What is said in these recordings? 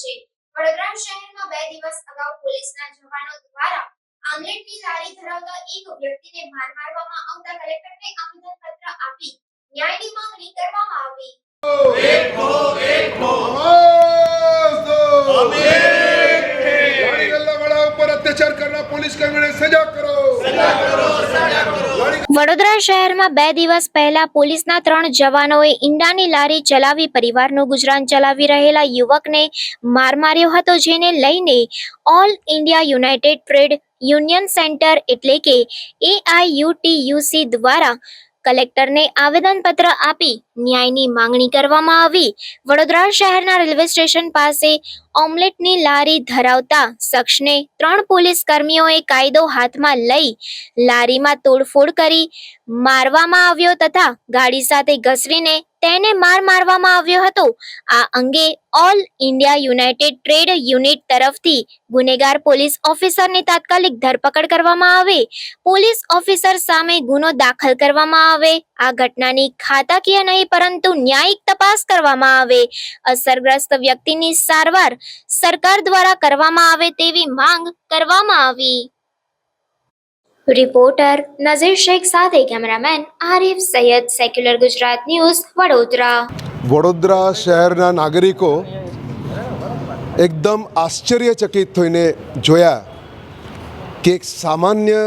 છે. વડોદરા શહેરમાં બે દિવસ અગાઉ પોલીસના જવાનો દ્વારા આંગલેટની લારી ધરાવતા એક વ્યક્તિને માર મારવામાં આવતા કલેક્ટરને આવેદન પત્ર આપી ન્યાયની માંગણી કરવામાં આવી. અત્યાચાર કરના પોલીસ કર્મીને સજા કરો. વડોદરા શહેરમાં બે દિવસ પહેલા પોલીસના ત્રણ જવાનોએ ઈંડાની લારી ચલાવી પરિવારનું ગુજરાન ચલાવી રહેલા યુવકને માર માર્યો હતો, જેને લઈને all India united trade union centre AIUTUC કે એઆઈયુટીયુસી દ્વારા કલેક્ટરને આવેદનપત્ર આપી ન્યાયની માંગણી કરવામાં આવી. વડોદરા શહેરના રેલવે સ્ટેશન પાસે ઓમલેટની લારી ધરાવતા શખ્સને ત્રણ પોલીસ કર્મીઓએ કાયદો હાથમાં લઈ લારીમાં તોડફોડ કરી મારવામાં આવ્યો તથા ગાડી સાથે ઘસરીને તેને માર મારવામાં આવ્યો હતો. આ અંગે all India united trade unit તરફથી ગુનેગાર પોલીસ ઓફિસરની તાત્કાલિક ધરપકડ કરવામાં આવે. પોલીસ ઓફિસર સામે ગુનો દાખલ કરવામાં આવે. આ ઘટનાની ખાતાકીય નહીં, પરંતુ ન્યાયિક તપાસ કરવામાં આવે. અસરગ્રસ્ત વ્યક્તિની સારવાર સરકાર દ્વારા કરવામાં આવે તેવી માંગ કરવામાં આવી. રિપોર્ટર નઝીર શેખ સાથે cameraman Arif Sayyed secular Gujarat news Vadodara. Vadodara શહેરના નાગરિકો એકદમ આશ્ચર્યચકિત થઈને જોયા કે એક સામાન્ય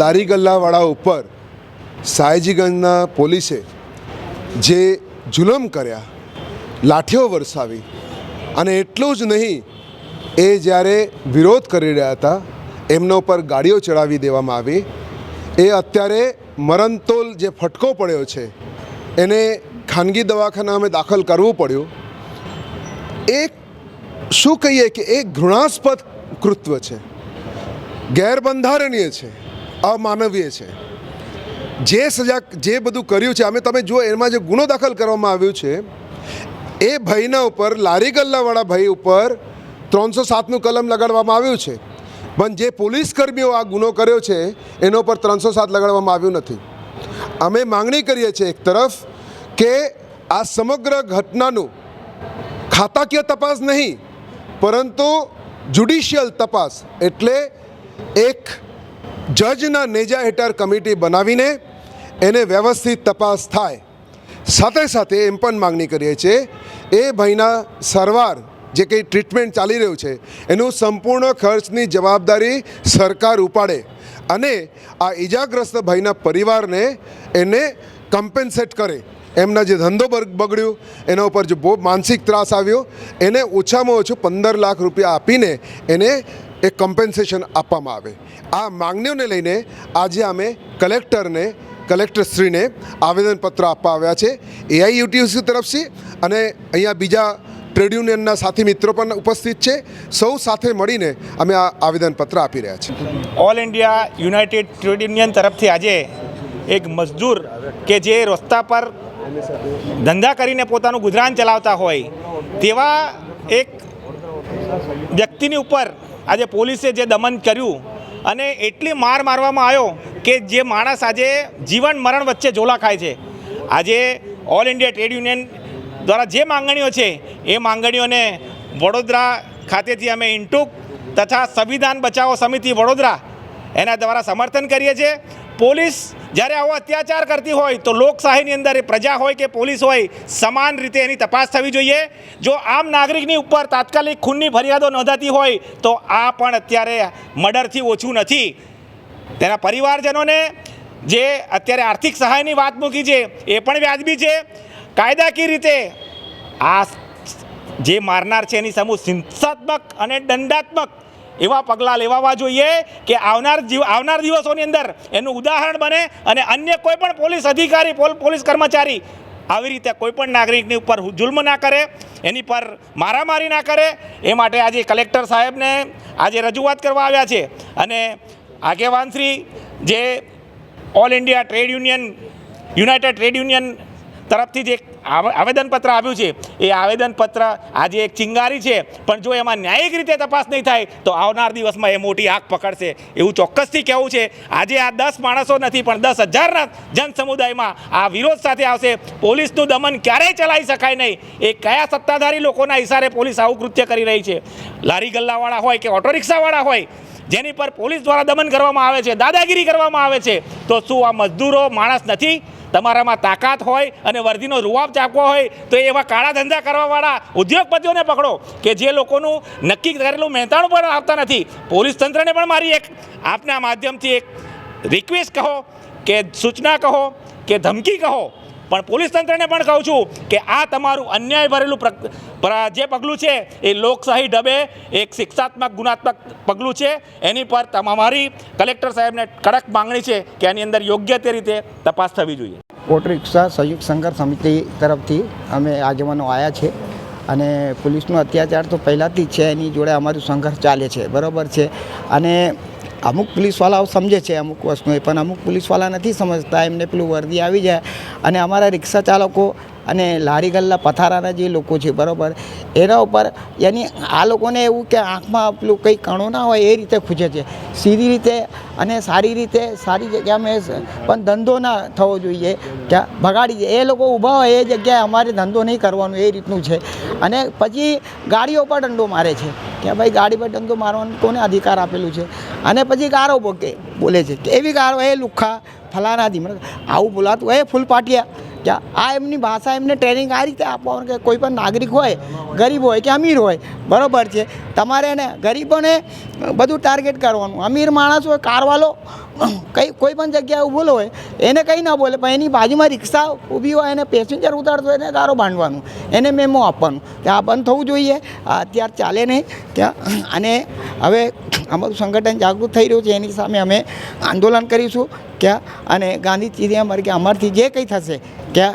લારી ગલ્લાવાળા ઉપર સાયજીગંજના પોલીસે જે જુલમ કર્યા, લાઠીઓ વરસાવી અને એટલું જ નહીં, એ જ્યારે વિરોધ કરી રહ્યા હતા એમના ઉપર ગાડીઓ ચડાવી દેવામાં આવી. એ અત્યારે મરણતોલ જે ફટકો પડ્યો છે, એને ખાનગી દવાખાનામાં દાખલ કરવું પડ્યું. એક શું કહીએ કે એક ઘૃણાસ્પદ કૃત્વ છે. ગેરબંધારણીય છે. અમાનવીય છે. જે સજા, જે બધું કર્યું છે, અમે તમે જુઓ, એમાં જે ગુનો દાખલ કરવામાં આવ્યો છે, એ ભાઈના ઉપર, લારી ગલ્લાવાળા ભાઈ ઉપર ત્રણસો સાતનું કલમ લગાડવામાં આવ્યું છે. પણ જે પોલીસ કર્મીઓ આ ગુનો કર્યો છે, એનો ઉપર ત્રણસો સાત લગાડવામાં આવ્યું નથી. અમે માંગણી કરીએ છીએ એક તરફ કે આ સમગ્ર ઘટનાનું ખાતાકીય તપાસ નહીં, પરંતુ જ્યુડિશિયલ તપાસ એટલે એક જજના નેજા હેઠળ કમિટી બનાવીને એને વ્યવસ્થિત તપાસ થાય. સાથે સાથે એમ પણ માંગણી કરીએ છીએ, એ ભાઈના સારવાર જે કંઈ ટ્રીટમેન્ટ ચાલી રહ્યું છે, એનું સંપૂર્ણ ખર્ચની જવાબદારી સરકાર ઉપાડે અને આ ઈજાગ્રસ્ત ભાઈના પરિવારને એને કમ્પેન્સેટ કરે. એમના જે ધંધો બગ- બગડ્યો, એના ઉપર જે બહુ માનસિક ત્રાસ આવ્યો, એને ઓછામાં ઓછું પંદર લાખ રૂપિયા આપીને એને એક કમ્પેન્સેશન આપવામાં આવે. આ માંગણીઓને લઈને આજે અમે કલેક્ટરને, કલેક્ટરશ્રીને આવેદનપત્ર આપવા આવ્યા છે. એઆઈયુટીયુસી તરફથી અને અહીંયા બીજા ટ્રેડ યુનિયનના સાથી મિત્રો પણ ઉપસ્થિત છે. સૌ સાથે મળીને અમે આ આવેદનપત્ર આપી રહ્યા છીએ. All India united trade union તરફથી આજે એક મજદૂર કે જે રસ્તા પર ધંધા કરીને પોતાનું ગુજરાન ચલાવતા હોય, તેવા એક વ્યક્તિની ઉપર આજે પોલીસે જે દમન કર્યું અને એટલી માર મારવામાં આવ્યો કે જે માણસ આજે જીવન મરણ વચ્ચે ઝોલા ખાય છે. આજે ઓલ ઇન્ડિયા ટ્રેડ યુનિયન દ્વારા જે માંગણીઓ છે, એ માંગણીઓને વડોદરા ખાતેથી અમે ઇન્ટુક તથા સંવિધાન બચાવો સમિતિ વડોદરા એના દ્વારા સમર્થન કરીએ છીએ. પોલીસ જ્યારે આવો અત્યાચાર કરતી હોય તો લોકશાહીની અંદર એ પ્રજા હોય કે પોલીસ હોય, સમાન રીતે એની તપાસ થવી જોઈએ. જો આમ નાગરિકની ઉપર તાત્કાલિક ખૂનની ફરિયાદો નોંધાતી હોય, તો આ પણ અત્યારે મર્ડરથી ઓછું નથી. તેના પરિવારજનોને જે અત્યારે આર્થિક સહાયની વાત મૂકી છે, એ પણ વ્યાજબી છે. કાયદાકીય રીતે આ જે મારનાર છે એની સમૂહ હિંસાત્મક અને દંડાત્મક એવા પગલાં લેવાવા જોઈએ કે આવનાર જીવ, આવનાર દિવસોની અંદર એનું ઉદાહરણ બને અને અન્ય કોઈ પણ પોલીસ અધિકારી, પોલ- પોલીસ કર્મચારી આવી રીતે કોઈ પણ નાગરિકની ઉપર જુલ્મ ના કરે, એની પર મારામારી ના કરે, એ માટે આજે કલેક્ટર સાહેબને આજે રજૂઆત કરવા આવ્યા છે. અને આગેવાનશ્રી જે all India trade union, united trade union તરફથી જે આવેદનપત્ર આવ્યું છે, એ આવેદનપત્ર આજે એક ચિંગારી છે. પણ જો એમાં ન્યાયિક રીતે તપાસ નહીં થાય, તો આવનાર દિવસમાં એ મોટી આંખ પકડશે. એવું ચોક્કસથી કહેવું છે. આજે આ દસ માણસો નથી, પણ દસ હજારના જનસમુદાયમાં આ વિરોધ સાથે આવશે. પોલીસનું દમન ક્યારેય ચલાવી શકાય નહીં. એ કયા સત્તાધારી લોકોના ઇશારે પોલીસ આવું કૃત્ય કરી રહી છે? લારી ગલ્લાવાળા હોય કે ઓટો રિક્ષાવાળા હોય, જેની પર પોલીસ દ્વારા દમન કરવામાં આવે છે, દાદાગીરી કરવામાં આવે છે, તો શું આ મજદૂરો માણસ નથી? તમારામાં તાકાત હોય અને વર્દીનો રૂવાબ ચાપવો હોય, તો એવા કાળા ધંધા કરવાવાળા ઉદ્યોગપતિઓને પકડો કે જે લોકોનું નક્કી કરેલું મહેતાણું પણ આવતા નથી. પોલીસ તંત્રને પણ મારી એક, આપના માધ્યમથી એક રિક્વેસ્ટ કહો કે સૂચના કહો કે ધમકી કહો. પણ પોલીસ તંત્રને પણ કહું છું કે આ તમારું અન્યાય ભરેલું જે પગલું છે, એ લોકશાહી ઢબે એક શિક્ષાત્મક, ગુણાત્મક પગલું છે. એની પર તમારી કલેક્ટર સાહેબને કડક માંગણી છે કે આની અંદર યોગ્ય તે રીતે તપાસ થવી જોઈએ. ઓટો સંયુક્ત સંઘર્ષ સમિતિ તરફથી અમે આગેવાનો આવ્યા છે અને પોલીસનો અત્યાચાર તો પહેલાંથી જ છે, એની જોડે અમારું સંઘર્ષ ચાલે છે. બરાબર છે. અને અમુક પોલીસવાળાઓ સમજે છે અમુક વસ્તુએ પણ અમુક પોલીસવાળા નથી સમજતા. એમને પેલું વર્દી આવી જાય અને અમારા રિક્ષા ચાલકો અને લારી ગલ્લા પથારાના જે લોકો છે, બરાબર, એના ઉપર યાની આ લોકોને એવું કે આંખમાં પેલું કંઈ કણો ના હોય એ રીતે ખૂજે છે. સીધી રીતે અને સારી રીતે સારી જગ્યામાં એ પણ ધંધો ના થવો જોઈએ. કે ભગાડી જાય એ લોકો ઊભા હોય એ જગ્યાએ અમારે ધંધો નહીં કરવાનો, એ રીતનું છે. અને પછી ગાડીઓ પર દંડો મારે છે. કે ભાઈ ગાડી પર દંડો મારવાનો કોને અધિકાર આપેલું છે? અને પછી ગારો બોકે, બોલે છે. કે એવી ગારો, એ લુખ્ખા ફલાના ધીમર આવું બોલાતું એ ફૂલ પાટિયા. કે આ એમની ભાષા એમને ટ્રેનિંગ આ રીતે આપવાનું કે કોઈ પણ નાગરિક હોય, ગરીબ હોય કે અમીર હોય, બરાબર છે. તમારે એને ગરીબોને બધું ટાર્ગેટ કરવાનું. અમીર માણસ હોય, કારવાલો કંઈ કોઈ પણ જગ્યાએ ઊભો હોય, એને કંઈ ના બોલે, પણ એની બાજુમાં રિક્ષા ઊભી હોય એને પેસેન્જર ઉતારતો હોય એને ગારો બાંધવાનું. એને મેમો આપવાનું કે આ બંધ થવું જોઈએ, આ અત્યારે ચાલે નહીં. ત્યાં, અને હવે અમારું સંગઠન જાગૃત થઈ રહ્યું છે, એની સામે અમે આંદોલન કરીશું. ક્યાં? અને ગાંધી અમારે કે, અમારથી જે કંઈ થશે, ક્યાં